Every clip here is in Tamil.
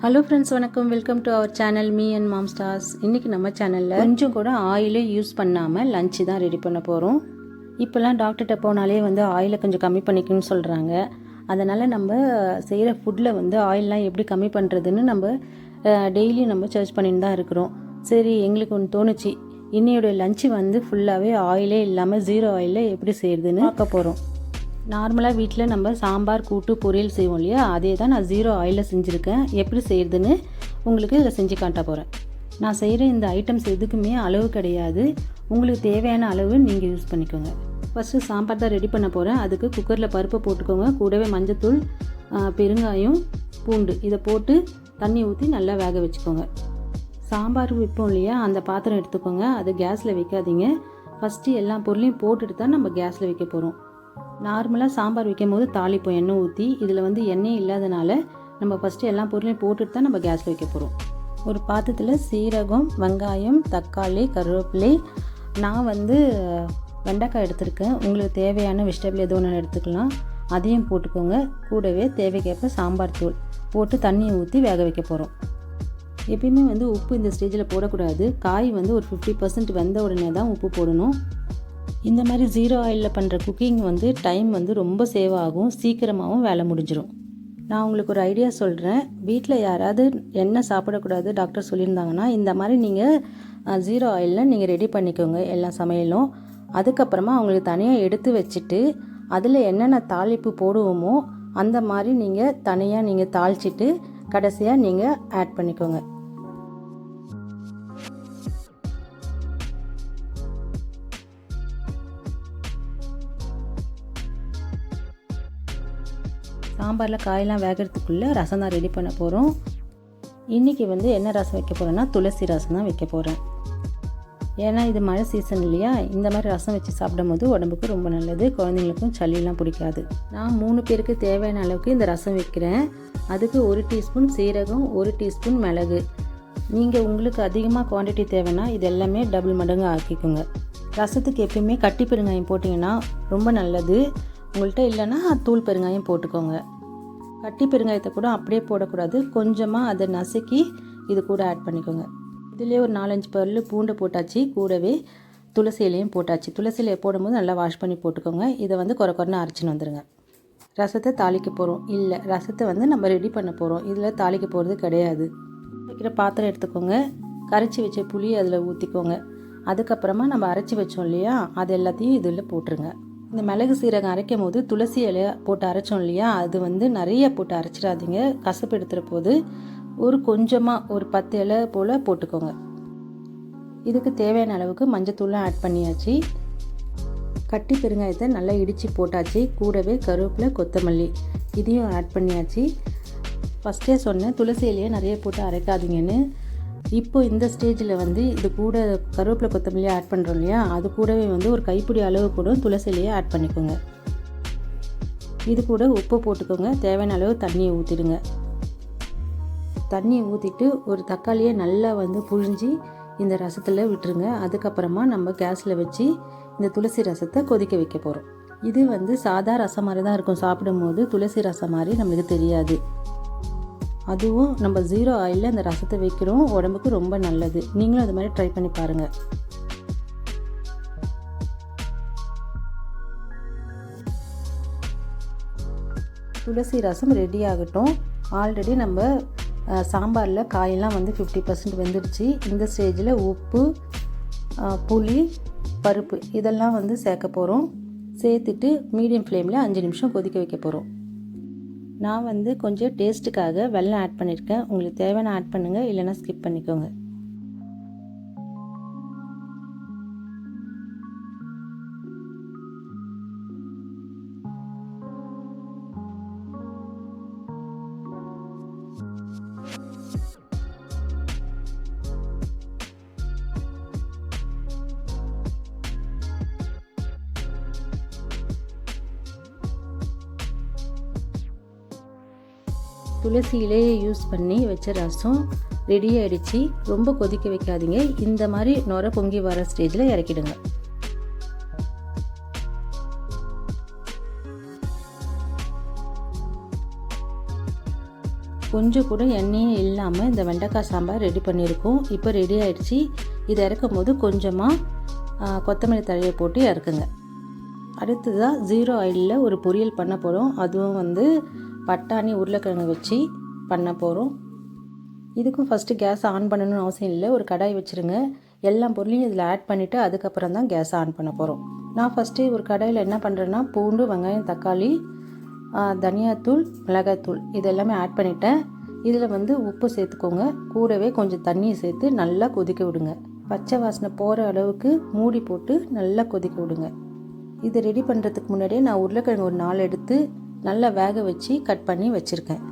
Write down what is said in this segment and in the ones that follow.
ஹலோ ஃப்ரெண்ட்ஸ் வணக்கம். Welcome to our channel me and mom stars இன்றைக்கி நம்ம சேனலில் கொஞ்சம் கூட ஆயிலே யூஸ் பண்ணாமல் லஞ்சு தான் ரெடி பண்ண போகிறோம் இப்போல்லாம் டாக்டர்கிட்ட போனாலே வந்து ஆயிலை கொஞ்சம் கம்மி பண்ணிக்கணும்னு சொல்கிறாங்க அதனால் நம்ம செய்கிற ஃபுட்டில் வந்து ஆயிலெலாம் எப்படி கம்மி பண்ணுறதுன்னு நம்ம டெய்லியும் நம்ம சர்ச் பண்ணிட்டு தான் இருக்கிறோம். சரி எங்களுக்கு ஒன்று தோணுச்சு. இன்னையோட லஞ்சு வந்து ஃபுல்லாகவே ஆயிலே இல்லாமல் ஜீரோ ஆயிலில் எப்படி செய்கிறதுன்னு பார்க்க போகிறோம் நார்மலாக வீட்டில் நம்ம சாம்பார் கூட்டு பொரியல் செய்வோம் இல்லையா? அதே தான் நான் ஜீரோ ஆயிலில் செஞ்சுருக்கேன். எப்படி செய்கிறதுன்னு உங்களுக்கு இதில் செஞ்சு காட்ட போகிறேன் நான் செய்கிற இந்த ஐட்டம்ஸ் எதுக்குமே அளவு கிடையாது. உங்களுக்கு தேவையான அளவு நீங்கள் யூஸ் பண்ணிக்கோங்க. ஃபஸ்ட்டு சாம்பார் தான் ரெடி பண்ண போகிறேன் அதுக்கு குக்கரில் பருப்பு போட்டுக்கோங்க. கூடவே மஞ்சத்தூள் பெருங்காயம் பூண்டு இதை போட்டு தண்ணி ஊற்றி நல்லா வேக வச்சுக்கோங்க. சாம்பார் வைப்போம் இல்லையா? அந்த பாத்திரம் எடுத்துக்கோங்க. அது கேஸில் வைக்காதீங்க. ஃபஸ்ட்டு எல்லா பொருளையும் போட்டுட்டு தான் நம்ம கேஸில் வைக்க போகிறோம் நார்மலாக சாம்பார் வைக்கும் போது தாளிப்போம் எண்ணெய் ஊற்றி இதில் வந்து எண்ணெய் இல்லாதனால நம்ம ஃபஸ்ட்டு எல்லா பொருளையும் போட்டுட்டு தான் நம்ம கேஸில் வைக்க போகிறோம் ஒரு பாத்திரத்தில் சீரகம் வெங்காயம் தக்காளி கருவேப்பிலை. நான் வந்து வெண்டைக்காய் எடுத்திருக்கேன். உங்களுக்கு தேவையான வெஜிடபிள் எது ஒன்று எடுத்துக்கலாம். அதையும் போட்டுக்கோங்க. கூடவே தேவைக்கேற்ப சாம்பார் தூள் போட்டு தண்ணியை ஊற்றி வேக வைக்க போகிறோம் எப்பயுமே வந்து உப்பு இந்த ஸ்டேஜில் போடக்கூடாது. காய் வந்து ஒரு ஃபிஃப்டி பர்சன்ட் வெந்த உடனே தான் உப்பு போடணும். இந்த மாதிரி ஜீரோ ஆயிலில் பண்ணுற குக்கிங் வந்து டைம் வந்து ரொம்ப சேவ் ஆகும். சீக்கிரமாகவும் வேலை முடிஞ்சிடும் நான் உங்களுக்கு ஒரு ஐடியா சொல்கிறேன் வீட்டில் யாராவது எண்ணெய் சாப்பிடக்கூடாது டாக்டர் சொல்லியிருந்தாங்கன்னா இந்த மாதிரி நீங்கள் ஜீரோ ஆயிலில் நீங்கள் ரெடி பண்ணிக்கோங்க எல்லா சமையலும். அதுக்கப்புறமா அவங்களுக்கு தனியாக எடுத்து வச்சுட்டு அதில் என்னென்ன தாளிப்பு போடுவோமோ அந்த மாதிரி நீங்கள் தனியாக நீங்கள் தாளிச்சிட்டு கடைசியாக நீங்கள் ஆட் பண்ணிக்கோங்க. சாம்பாரில் காயெல்லாம் வேகிறதுக்குள்ளே ரசம் தான் ரெடி பண்ண போகிறோம் இன்றைக்கி வந்து என்ன ரசம் வைக்க போகிறேன்னா துளசி ரசம் தான் வைக்க போகிறேன் ஏன்னா இது மழை சீசன் இல்லையா? இந்த மாதிரி ரசம் வச்சு சாப்பிடும்போது உடம்புக்கு ரொம்ப நல்லது குழந்தைங்களுக்கும் சளியெல்லாம் பிடிக்காது. நான் மூணு பேருக்கு தேவையான அளவுக்கு இந்த ரசம் வைக்கிறேன். அதுக்கு ஒரு டீஸ்பூன் சீரகம் ஒரு டீஸ்பூன் மிளகு. நீங்கள் உங்களுக்கு அதிகமாக குவான்டிட்டி தேவைன்னா இது எல்லாமே டபுள் மடங்கு ஆக்கிக்கோங்க. ரசத்துக்கு எப்பயுமே கட்டி பெருங்காயம் போட்டிங்கன்னா ரொம்ப நல்லது. உங்கள்கிட்ட இல்லைன்னா தூள் பெருங்காயம் போட்டுக்கோங்க. கட்டி பெருங்காயத்தை கூட அப்படியே போடக்கூடாது. கொஞ்சமாக அதை நசுக்கி இது கூட ஆட் பண்ணிக்கோங்க. இதுலேயே ஒரு நாலஞ்சு பல்லு பூண்டை போட்டாச்சு. கூடவே துளசி இலையும் போட்டாச்சு. துளசி இலையை போடும்போது நல்லா வாஷ் பண்ணி போட்டுக்கோங்க. இதை வந்து குறை குறைன்னு அரைச்சின்னு வந்துடுங்க ரசத்தை தாளிக்க போகிறோம் இல்லை ரசத்தை வந்து நம்ம ரெடி பண்ண போகிறோம் இதில் தாளிக்க போகிறது கிடையாது. வைக்கிற பாத்திரம் எடுத்துக்கோங்க. கரைச்சி வச்ச புளி அதில் ஊற்றிக்கோங்க அதுக்கப்புறமா நம்ம அரைச்சி வச்சோம் இல்லையா? அது எல்லாத்தையும் இதில் போட்டுருங்க. இந்த மிளகு சீரகம் அரைக்கும் போது துளசி இலையை போட்டு அரைச்சோம் இல்லையா? அது வந்து நிறைய போட்டு அரைச்சிடாதீங்க. கசப்பு எடுத்துகிற போது ஒரு கொஞ்சமாக ஒரு பத்து இலை போல் போட்டுக்கோங்க. இதுக்கு தேவையான அளவுக்கு மஞ்சத்தூளும் ஆட் பண்ணியாச்சு. கட்டி பெருங்காயத்தை நல்லா இடித்து போட்டாச்சு. கூடவே கருவேப்பிலை கொத்தமல்லி இதையும் ஆட் பண்ணியாச்சு. ஃபஸ்ட்டே சொன்னேன் துளசி இலையை நிறைய போட்டு அரைக்காதீங்கன்னு. இப்போ இந்த ஸ்டேஜில் வந்து இது கூட கருவேப்பிலை கொத்தமல்லியை ஆட் பண்ணுறோம் இல்லையா? அது கூடவே வந்து ஒரு கைப்பிடி அளவு கூட துளசிலையை ஆட் பண்ணிக்கோங்க. இது கூட உப்பு போட்டுக்கோங்க. தேவையான அளவு தண்ணியை ஊற்றிடுங்க தண்ணியை ஊற்றிட்டு ஒரு தக்காளியை நல்லா வந்து புழிஞ்சி இந்த ரசத்தில் விட்டுருங்க. அதுக்கப்புறமா நம்ம கேஸில் வச்சு இந்த துளசி ரசத்தை கொதிக்க வைக்க போகிறோம் இது வந்து சாதா ரசம் மாதிரி தான் இருக்கும். சாப்பிடும்போது துளசி ரசம் மாதிரி நம்மளுக்கு தெரியாது. அதுவும் நம்ம ஜீரோ ஆயிலில் அந்த ரசத்தை வைக்கிறோம். உடம்புக்கு ரொம்ப நல்லது. நீங்களும் அது மாதிரி ட்ரை பண்ணி பாருங்கள் துளசி ரசம் ரெடி ஆகட்டும். ஆல்ரெடி நம்ம சாம்பாரில் காயெல்லாம் வந்து ஃபிஃப்டி பர்சன்ட் வெந்துடுச்சு. இந்த ஸ்டேஜில் உப்பு புளி பருப்பு இதெல்லாம் வந்து சேர்க்க போகிறோம் சேர்த்துட்டு மீடியம் ஃப்ளேமில் அஞ்சு நிமிஷம் கொதிக்க வைக்க போகிறோம் நான் வந்து கொஞ்சம் டேஸ்ட்டுக்காக வெள்ளம் ஆட் பண்ணியிருக்கேன் உங்களுக்கு தேவையான ஆட் பண்ணுங்கள் இல்லைன்னா ஸ்கிப் பண்ணிக்கோங்க. துளசி இலையை யூஸ் பண்ணி வச்ச ரசம் ரெடி ஆகிடுச்சு ரொம்ப கொதிக்க வைக்காதீங்க. இந்த மாதிரி நுர பொங்கி வர ஸ்டேஜில் இறக்கிடுங்க. கொஞ்சம் கூட எண்ணெயே இல்லாமல் இந்த வெண்டைக்காய் சாம்பார் ரெடி பண்ணியிருக்கோம். இப்போ ரெடி ஆயிடுச்சு. இதை இறக்கும் போது கொஞ்சமாக கொத்தமல்லி தழையை போட்டு இறக்குங்க. அடுத்ததாக ஜீரோ ஆயிலில் ஒரு பொரியல் பண்ண போகிறோம் அதுவும் வந்து பட்டாணி உருளைக்கிழங்கு வச்சு பண்ண போகிறோம் இதுக்கும் ஃபஸ்ட்டு கேஸ் ஆன் பண்ணணும்னு அவசியம் இல்லை. ஒரு கடாய் வச்சுருங்க. எல்லா பொருளையும் இதில் ஆட் பண்ணிவிட்டு அதுக்கப்புறம் தான் கேஸ் ஆன் பண்ண போகிறோம் நான் ஃபஸ்ட்டு ஒரு கடாயில் என்ன பண்ணுறேன்னா பூண்டு வெங்காயம் தக்காளி தனியாத்தூள் மிளகாய்த்தூள் இது எல்லாமே ஆட் பண்ணிட்டேன். இதில் வந்து உப்பு சேர்த்துக்கோங்க. கூடவே கொஞ்சம் தண்ணியை சேர்த்து நல்லா கொதிக்க விடுங்க. பச்சை வாசனை போகிற அளவுக்கு மூடி போட்டு நல்லா கொதிக்க விடுங்க. இது ரெடி பண்ணுறதுக்கு முன்னாடியே நான் உருளைக்கிழங்கு ஒரு நாள் எடுத்து நல்லா வேக வச்சு கட் பண்ணி வச்சுருக்கேன்.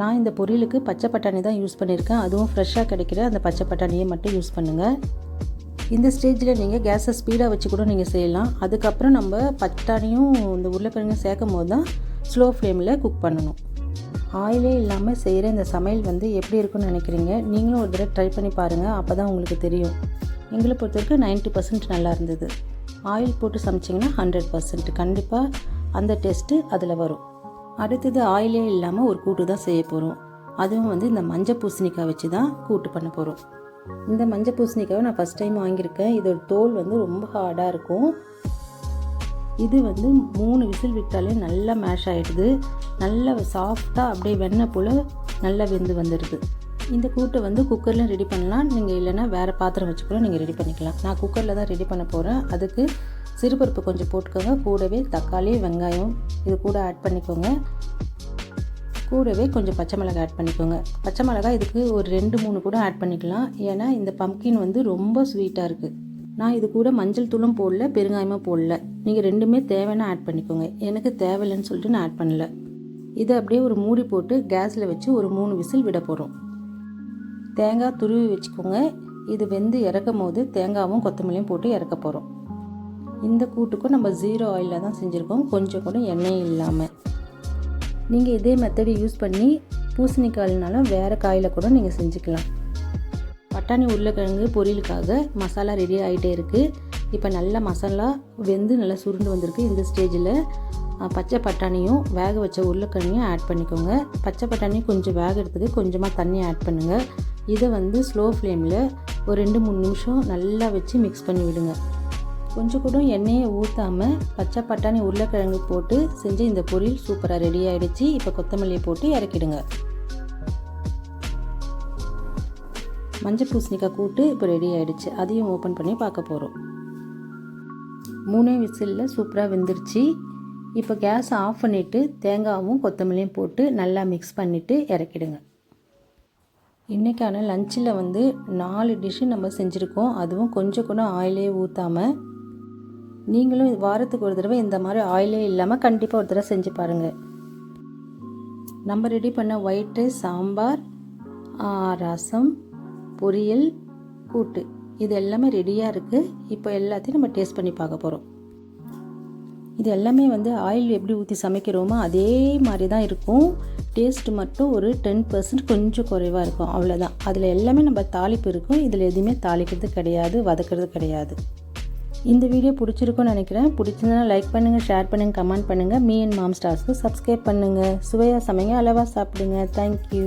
நான் இந்த பொரியலுக்கு பச்சை பட்டாணி தான் யூஸ் பண்ணியிருக்கேன் அதுவும் ஃப்ரெஷ்ஷாக கிடைக்கிற அந்த பச்சை பட்டாணியை மட்டும் யூஸ் பண்ணுங்கள் இந்த ஸ்டேஜில் நீங்கள் கேஸை ஸ்பீடாக வச்சு கூட நீங்கள் செய்யலாம். அதுக்கப்புறம் நம்ம பட்டாணியும் இந்த உருளைக்கிழங்கும் சேர்க்கும் போது தான் ஸ்லோ ஃப்ளேமில் குக் பண்ணணும். ஆயிலே இல்லாமல் செய்கிற இந்த சமையல் வந்து எப்படி இருக்குன்னு நினைக்கிறீங்க? நீங்களும் ஒரு தடவை ட்ரை பண்ணி பாருங்கள் அப்போ தான் உங்களுக்கு தெரியும். எங்களை பொறுத்த வரைக்கும் நைன்ட்டி பர்சன்ட் நல்லா இருந்தது. ஆயில் போட்டு சமைச்சிங்கன்னா ஹண்ட்ரட் பர்சன்ட். கண்டிப்பாக அந்த டேஸ்ட்டு அதில் வரும். அடுத்தது ஆயிலே இல்லாமல் ஒரு கூட்டு தான் செய்ய போகிறோம் அதுவும் வந்து இந்த மஞ்சள் பூசணிக்காய் வச்சு தான் கூட்டு பண்ண போகிறோம் இந்த மஞ்சள் பூசணிக்காவை நான் ஃபஸ்ட் டைம் வாங்கியிருக்கேன். இதோட தோல் வந்து ரொம்ப ஹார்டாக இருக்கும். இது வந்து மூணு விசில் விட்டாலே நல்லா மேஷ் ஆகிடுது நல்லா சாஃப்டாக அப்படியே வெண்ணெய் போல் நல்லா வெந்து வந்துடுது இந்த கூட்டை வந்து குக்கரில் ரெடி பண்ணலாம். நீங்கள் இல்லைன்னா வேறு பாத்திரம் வச்சு கூட நீங்கள் ரெடி பண்ணிக்கலாம். நான் குக்கரில் தான் ரெடி பண்ண போகிறேன் அதுக்கு சிறுபருப்பு கொஞ்சம் போட்டுக்கோங்க. கூடவே தக்காளி வெங்காயம் இது கூட ஆட் பண்ணிக்கோங்க. கூடவே கொஞ்சம் பச்சை மிளகாய் ஆட் பண்ணிக்கோங்க. பச்சை மிளகாய் இதுக்கு ஒரு ரெண்டு மூணு கூட ஆட் பண்ணிக்கலாம். ஏன்னா இந்த பம்கின் வந்து ரொம்ப ஸ்வீட்டாக இருக்குது நான் இது கூட மஞ்சள் தூளும் போடல பெருங்காயமும் போடல. நீங்கள் ரெண்டுமே தேவைன்னா ஆட் பண்ணிக்கோங்க. எனக்கு தேவையில்லைன்னு சொல்லிட்டு நான் ஆட் பண்ணல. இதை அப்படியே ஒரு மூடி போட்டு கேஸில் வச்சு ஒரு மூணு விசில் விட போகிறோம் தேங்காய் துருவி வச்சுக்கோங்க. இது வெந்து இறக்கும் போது தேங்காவும் கொத்தமல்லியும் போட்டு இறக்க போகிறோம் இந்த கூட்டுக்கும் நம்ம ஜீரோ ஆயிலில் தான் செஞ்சுருக்கோம். கொஞ்சம் கூட எண்ணெய் இல்லாமல் நீங்கள் இதே மெத்தடு யூஸ் பண்ணி பூசணிக்காய்னாலும் வேறு காயில் கூட நீங்கள் செஞ்சுக்கலாம். பட்டாணி உருளைக்கிழங்கு பொரியலுக்காக மசாலா ரெடி ஆகிட்டே இருக்குது இப்போ நல்லா மசாலா வெந்து நல்லா சுருண்டு வந்திருக்கு இந்த ஸ்டேஜில் பச்சை பட்டாணியும் வேக வச்ச உருளைக்கிழங்கையும் ஆட் பண்ணிக்கோங்க. பச்சை பட்டாணி கொஞ்சம் வேகிறதுக்கு கொஞ்சமாக தண்ணி ஆட் பண்ணுங்கள் இதை வந்து ஸ்லோ ஃப்ளேமில் ஒரு ரெண்டு மூணு நிமிஷம் நல்லா வச்சு மிக்ஸ் பண்ணி விடுங்க கொஞ்சம் கூட எண்ணெயை ஊற்றாமல் பச்சை பட்டாணி உருளைக்கிழங்கு போட்டு செஞ்ச இந்த பொரியல் சூப்பராக ரெடி ஆகிடுச்சு இப்போ கொத்தமல்லியை போட்டு இறக்கிடுங்க. மஞ்சள் பூசணிக்காய் கூட்டு இப்போ ரெடி ஆகிடுச்சு அதையும் ஓப்பன் பண்ணி பார்க்க போகிறோம் மூணே விசிலில் சூப்பராக வெந்துருச்சு. இப்போ கேஸ் ஆஃப் பண்ணிவிட்டு தேங்காவும் கொத்தமல்லியும் போட்டு நல்லா மிக்ஸ் பண்ணிவிட்டு இறக்கிடுங்க. இன்றைக்கான லஞ்சில் வந்து நாலு டிஷ்ஷு நம்ம செஞ்சுருக்கோம். அதுவும் கொஞ்சம் கூட ஆயிலே ஊற்றாமல் நீங்களும் வாரத்துக்கு ஒரு தடவை இந்த மாதிரி ஆயிலே இல்லாமல் கண்டிப்பாக ஒரு தடவை செஞ்சு பாருங்கள் நம்ம ரெடி பண்ண ஒயிட் ரைஸ் சாம்பார் ரசம் பொரியல் கூட்டு. இது எல்லாமே ரெடியாக இருக்குது இப்போ எல்லாத்தையும் நம்ம டேஸ்ட் பண்ணி பார்க்க போகிறோம் இது எல்லாமே வந்து ஆயில் எப்படி ஊற்றி சமைக்கிறோமோ அதே மாதிரி தான் இருக்கும். டேஸ்ட் மட்டும் ஒரு டென் பர்சன்ட் கொஞ்சம் குறைவாக இருக்கும். அவ்வளோதான் அதில் எல்லாமே நம்ம தாளிப்பு இருக்கும். இதில் எதுவுமே தாளிக்கிறது கிடையாது வதக்கிறது கிடையாது. இந்த வீடியோ பிடிச்சிருக்கும்னு நினைக்கிறேன். பிடிச்சிருந்தா லைக் பண்ணுங்கள் ஷேர் பண்ணுங்கள் கமெண்ட் பண்ணுங்கள் மீ அண்ட் மாம் ஸ்டார்ஸ்க்கு சப்ஸ்கிரைப் பண்ணுங்கள் சுவையாக சமைங்க அளவாக சாப்பிடுங்க. தேங்க்யூ